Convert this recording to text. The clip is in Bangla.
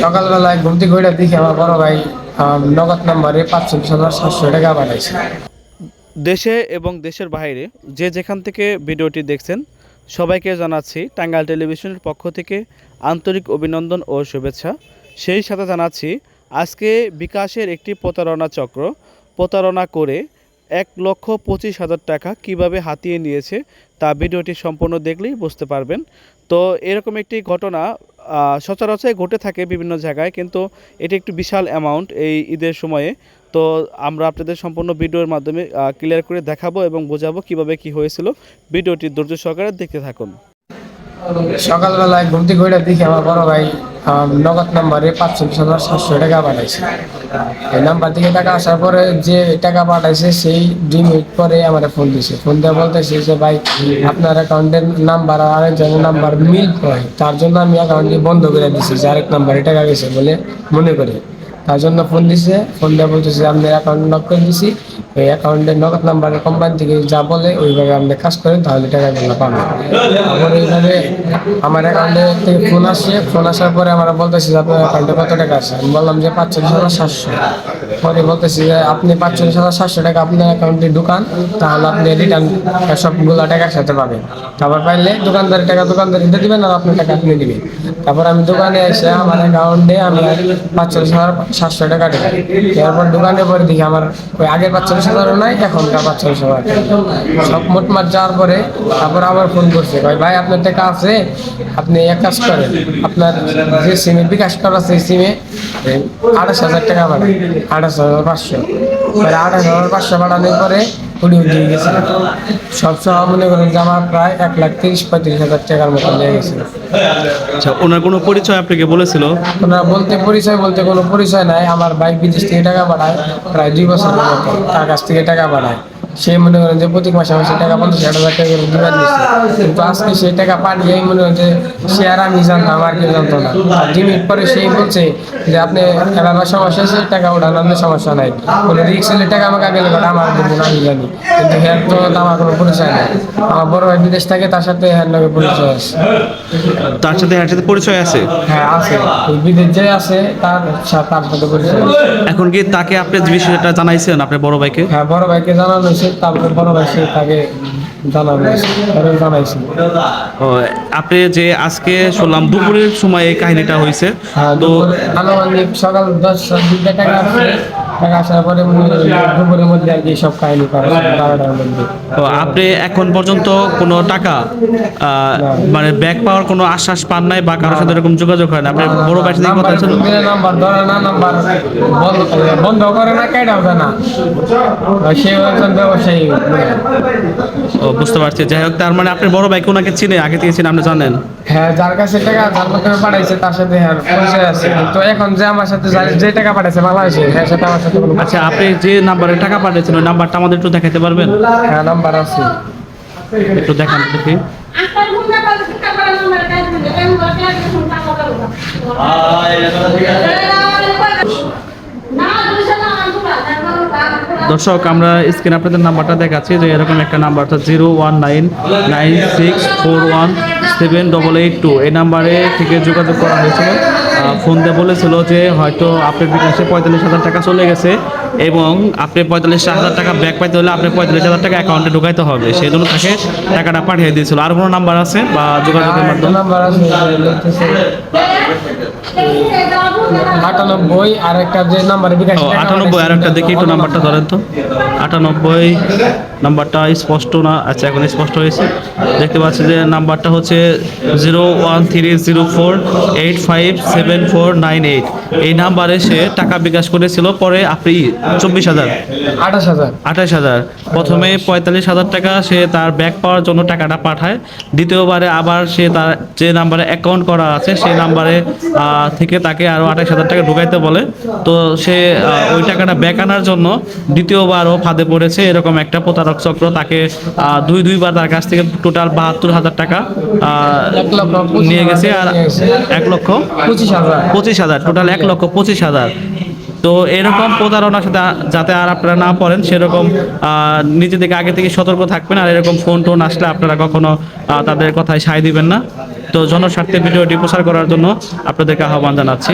সকালবেলায় ঘুম থেকে ঘুরে দেখি আমার বড় ভাই নগদ নাম্বারে পাঁচচল্লিশ হাজার সাতশো টাকা পাঠাইছে দেশে এবং দেশের বাইরে যে যেখান থেকে ভিডিওটি দেখছেন, সবাইকে জানাচ্ছি টাঙ্গাইল টেলিভিশনের পক্ষ থেকে আন্তরিক অভিনন্দন ও শুভেচ্ছা। সেই সাথে জানাচ্ছি, আজকে বিকাশের একটি প্রতারণা চক্র, প্রতারণা করে এক লক্ষ পঁচিশ হাজার টাকা কীভাবে হাতিয়ে নিয়েছে তা ভিডিওটি সম্পূর্ণ দেখলেই বুঝতে পারবেন। তো এরকম একটি ঘটনা সচরাচর ঘটে থাকে বিভিন্ন জায়গায়, কিন্তু এটি একটু বিশাল অ্যামাউন্ট এই ঈদের সময়ে। তো আমরা আপনাদের সম্পূর্ণ ভিডিওর মাধ্যমে ক্লিয়ার করে দেখাবো এবং বোঝাবো কীভাবে কি হয়েছিল। ভিডিওটি ধৈর্য সহকারে দেখতে থাকুন। সকালবেলায় ঘুম থেকে ঘুরে দেখি আমার বড় ভাই নগদ নাম্বারে পাঁচচল্লিশ হাজার সাতশো টাকা পাঠাইছে। এই নাম্বার থেকে টাকা আসার পরে যে টাকা পাঠাইছে, সেই দুই মিনিট পরে আমার ফোন দিছে। ফোন দিয়ে বলতেছে যে, ভাই, আপনার অ্যাকাউন্টের নাম্বার আর আরেকজনের নাম্বার মিল হয়। তার জন্য আমি অ্যাকাউন্টটি বন্ধ করে দিছি, যে আরেক নাম্বারে টাকা গেছে বলে মনে করে। তার জন্য ফোন দিছে। ফোন দিয়ে বলতেছে আপনার অ্যাকাউন্ট লক করে দিছি। ওই অ্যাকাউন্টের নগদ নাম্বারের কোম্পানি থেকে যা বলে, ওইভাবে আপনি কাজ করেন, তাহলে টাকাগুলো পাবেন। তারপরে এইভাবে আমার অ্যাকাউন্টে থেকে ফোন আসছে ফোন আসার পরে আমরা বলতেছি যে, আপনার অ্যাকাউন্টে কত টাকা আছে? আমি বললাম যে পাঁচ পাঁচচল্লিশ হাজার সাতশো। পরে বলতেছি যে, আপনি পাঁচচল্লিশ হাজার সাতশো টাকা আপনার অ্যাকাউন্টে ঢুকান, তাহলে আপনি রিটার্ন সবগুলো টাকা একসাথে পাবেন। তারপর পাইলে দোকানদারের টাকা দোকানদার দিয়ে দিবেন আর আপনার টাকা আপনি দিবেন। তারপর আমি দোকানে এসে আমার অ্যাকাউন্টে আমি পাঁচচল্লিশ হাজার সাতশো টাকা ঢুকাই এরপর দোকানে পরে দেখি আমার ওই আগের পাঁচচল্লিশ হাজারও নাই, এখনকার পাঁচচল্লিশ হাজার সব মোটমাট যাওয়ার পরে তারপর আবার ফোন করছে ভাই ভাই, আপনার টাকা আছে, আপনি এক কাজ করেন, আপনার যে সিমে বিকাশ করা সেই সিমে আঠাশ হাজার টাকা পাঠান আঠাশ হাজার পাঁচশো। আঠাশ হাজার পাঁচশো পাঠানোর পরে কুড়ি দিয়ে গেছে। সব সহ মনে করেন যে আমার প্রায় এক লাখ তিরিশ পঁয়ত্রিশ হাজার টাকার মতো নিয়ে গেছিল। আচ্ছা ওনার কোনো পরিচয় আপনাকে বলেছিল? ওনার বলতে পরিচয় বলতে কোনো পরিচয় নাই। আমার বাইক বিদেশ থেকে টাকা পাঠায় প্রায় দুই বছরের মতো। তার কাছ থেকে টাকা পাঠায়। সে মনে করেন যে প্রতি মাসে মাসে টাকা পঞ্চাশ ষাট হাজার টাকা দিচ্ছে কিন্তু আজকে সেই টাকা পাঠিয়েই মনে হয় যে সে আর আমি জানতাম আর কেউ জানতো না। আর পরে সেই বলছে যে আপনি সমস্যা আছে টাকা ওঠান আপনার সমস্যা নাই। কোনো রিক্স হলে টাকা আমাকে আগে লেগে আমার বলুন আমি জানি। কিন্তু হ্যাঁ তো আমার কোনো পরিচয় নাই। আমার বড় ভাই বিদেশ থাকে তার সাথে হ্যাঁ নাকি পরিচয় আছে। তার সাথে এর সাথে পরিচয় আছে? হ্যাঁ আছে। বিদেশ যে আছে তার সাথে তার সাথে পরিচয়। এখন কি তাকে আপনি বিষয়টা জানাইছেন আপনার বড় ভাইকে? হ্যাঁ বড় ভাইকে জানানো হয়েছে। তারপরে বড় তাকে জানানো তাকে আপনি যে আজকে শুনলাম দুপুরের সময় এই কাহিনীটা হয়েছে হ্যাঁ তো আনুমানিক সকাল দশ দুইটা টাকা আসার পরে দুপুরের মধ্যে আর কি সব কাহিনী করা বারোটার মধ্যে। তো আপনি এখন পর্যন্ত কোনো টাকা মানে ব্যাক পাওয়ার কোনো আশ্বাস পান নাই বা কারোর সাথে এরকম যোগাযোগ হয় না? আপনার বড় কথা নাম্বার ধরে না নাম্বার বন্ধ বন্ধ করে না কেটাও না। সে একজন ব্যবসায়ী। ও বুঝতে পারছি। যাই হোক তার মানে আপনার বড় ভাইকে ওনাকে চিনে আগে থেকে চিনে আপনি জানেন? হ্যাঁ যার কাছে টাকা যার মাধ্যমে পাঠাইছে তার সাথে হ্যাঁ পরিচয় আছে। তো এখন যে আমার সাথে যে টাকা পাঠাইছে ভালো হয়েছে হ্যাঁ সেটা আমার আচ্ছা আপনি যে নাম্বারে টাকা পাঠিয়েছেন ওই নাম্বারটা আমাদের একটু দেখাতে পারবেন? হ্যাঁ নাম্বার আছে। একটু দেখান দেখি। দর্শক আমরা স্ক্রিনে আপনাদের নাম্বারটা দেখাচ্ছি যে এরকম একটা নাম্বার অর্থাৎ zero one nine nine six four one seven double eight two. এই নাম্বারে থেকে যোগাযোগ করা হয়েছিল। ফোন দিয়ে বলেছিল যে হয়তো আপনার বিকাশে পঁয়তাল্লিশ হাজার টাকা চলে গেছে এবং আপনি পঁয়তাল্লিশ হাজার টাকা ব্যাক পাইতে হলে আপনি পঁয়তাল্লিশ হাজার টাকা অ্যাকাউন্টে ঢুকাইতে হবে। সেই জন্য তাকে টাকাটা পাঠিয়ে দিয়েছিল। আর কোনো নাম্বার আছে বা যোগাযোগের মাধ্যমে? নাম্বার আছে আটানব্বই আর একটা যে নাম্বার বিকাশ আটানব্বই আর একটা দেখি একটু নাম্বারটা ধরেন তো। আটানব্বই নাম্বারটা স্পষ্ট না? আচ্ছা এখন স্পষ্ট হয়েছে। দেখতে পাচ্ছি যে নাম্বারটা হচ্ছে zero one three zero four eight five seven four nine eight এই নাম্বারে সে টাকা বিকাশ করেছিল পরে আপনি চব্বিশ হাজার। আঠাশ হাজার। আঠাশ হাজার। প্রথমে পঁয়তাল্লিশ হাজার টাকা সে তার ব্যাক পাওয়ার জন্য টাকাটা পাঠায়। দ্বিতীয়বারে আবার সে তার যে নাম্বারে অ্যাকাউন্ট করা আছে সেই নাম্বারে থেকে তাকে আরও আঠাশ হাজার টাকা ঢুকাইতে বলে। তো সে ওই টাকাটা ব্যাক আনার জন্য দ্বিতীয়বারও ফাঁদে পড়েছে। এরকম একটা প্রতারক চক্র তাকে দুই দুইবার তার কাছ থেকে টোটাল বাহাত্তর হাজার টাকা নিয়ে গেছে। আর। এক লক্ষ পঁচিশ হাজার। পঁচিশ হাজার টোটাল এক লক্ষ পঁচিশ হাজার। তো এরকম প্রতারণার সাথে যাতে আর আপনারা না পড়েন, সেরকম নিজে থেকে আগে থেকে সতর্ক থাকবেন আর এরকম ফোন টোন আসলে আপনারা কখনো তাদের কথায় সায় দিবেন না। তো জনস্বার্থে ভিডিওটি প্রচার করার জন্য আপনাদেরকে আহ্বান জানাচ্ছি।